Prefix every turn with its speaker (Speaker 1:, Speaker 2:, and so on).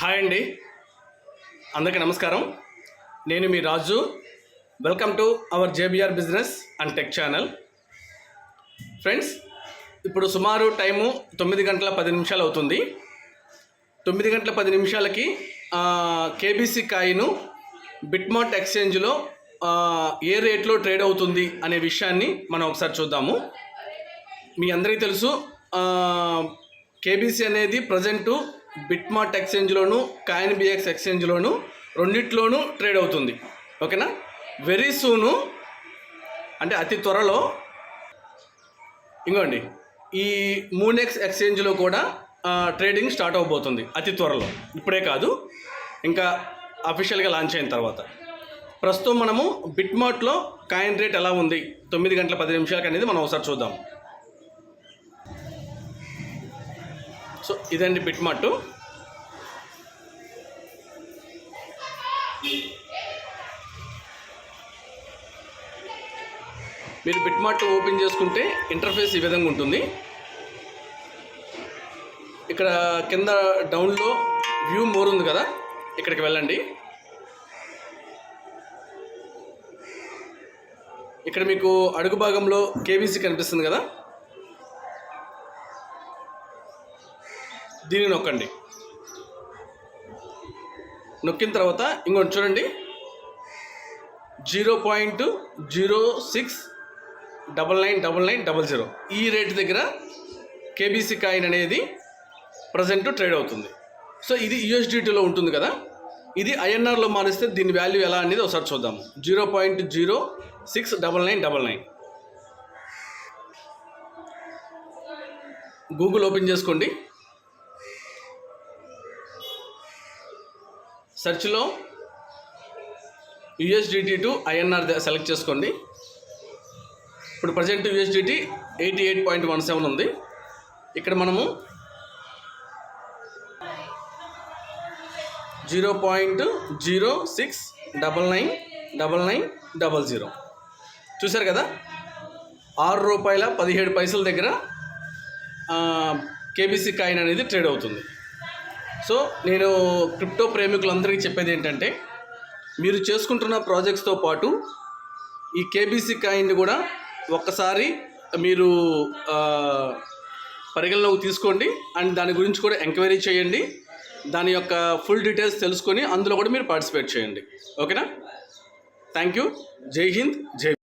Speaker 1: Hi అండి. అందరికీ నమస్కారం. నేను మీ Raju. Welcome to our JBR business and tech channel friends ఇప్పుడు సుమారు టైము తొమ్మిది గంటల పది నిమిషాలు అవుతుంది. తొమ్మిది గంటల పది నిమిషాలకి కేబీసీ కాయిను బిట్మార్ట్ ఎక్స్చేంజ్లో ఏ రేట్లో ట్రేడ్ అవుతుంది అనే విషయాన్ని మనం ఒకసారి చూద్దాము. మీ అందరికీ తెలుసు కేబీసీ అనేది ప్రజెంటు బిట్మార్ట్ ఎక్స్చేంజ్లోను కాయిన్ బిఎక్స్ ఎక్స్చేంజ్లోను రెండిట్లోనూ ట్రేడ్ అవుతుంది. ఓకేనా వెరీ సూను అంటే అతి త్వరలో ఇంకోండి ఈ మూనెక్స్ ఎక్స్చేంజ్లో కూడా ట్రేడింగ్ స్టార్ట్ అవబోతుంది. అతి త్వరలో. ఇప్పుడే కాదు. ఇంకా అఫీషియల్గా లాంచ్ అయిన తర్వాత. ప్రస్తుతం మనము బిట్మార్ట్లో కాయిన్ రేట్ ఎలా ఉంది? తొమ్మిది గంటల పది నిమిషాలకు అనేది మనం ఒకసారి చూద్దాం. సో ఇదండి బిట్మార్ట్ మీరు బిట్మార్ట్ ఓపెన్ చేసుకుంటే ఇంటర్ఫేస్ ఈ విధంగా ఉంటుంది. ఇక్కడ కింద డౌన్లో వ్యూ మోర్ ఉంది కదా ఇక్కడికి వెళ్ళండి. ఇక్కడ మీకు అడుగు భాగంలో కేబీసీ కనిపిస్తుంది కదా దీన్ని నొక్కండి. నొక్కిన తర్వాత ఇంకోటి చూడండి. Zero point zero six double nine double nine double zero. ఈ రేట్ దగ్గర కేబీసీ కాయిన్ అనేది ప్రజెంట్ ట్రేడ్ అవుతుంది. సో ఇది యూఎస్డిటీలో ఉంటుంది కదా? ఇది ఐఎన్ఆర్లో మారిస్తే దీని వాల్యూ ఎలా అనేది ఒకసారి చూద్దాము zero point zero six double nine double nine. Google open చేసుకోండి. సెర్చ్లో యుఎస్డిటీ టు ఐఎన్ఆర్ సెలెక్ట్ చేసుకోండి. ఇప్పుడు present USDT eighty eight point one seven ఉంది. ఇక్కడ మనము zero point zero six double nine double nine double zero. చూశారు కదా? ఆరు రూపాయల పదిహేడు పైసల దగ్గర కేబీసీ కాయిన్ అనేది ట్రేడ్ అవుతుంది. సో నేను క్రిప్టో ప్రేమికులందరికీ చెప్పేది ఏంటంటే మీరు చేసుకుంటున్న ప్రాజెక్ట్స్తో పాటు ఈ కేబీసీ కాయిన్ని కూడా ఒక్కసారి మీరు పరిగణలోకి తీసుకోండి. అండ్ దాని గురించి కూడా ఎంక్వైరీ చేయండి. దాని యొక్క ఫుల్ డీటెయిల్స్ తెలుసుకొని అందులో కూడా మీరు పార్టిసిపేట్ చేయండి. ఓకేనా? Thank you. జై హింద్ జై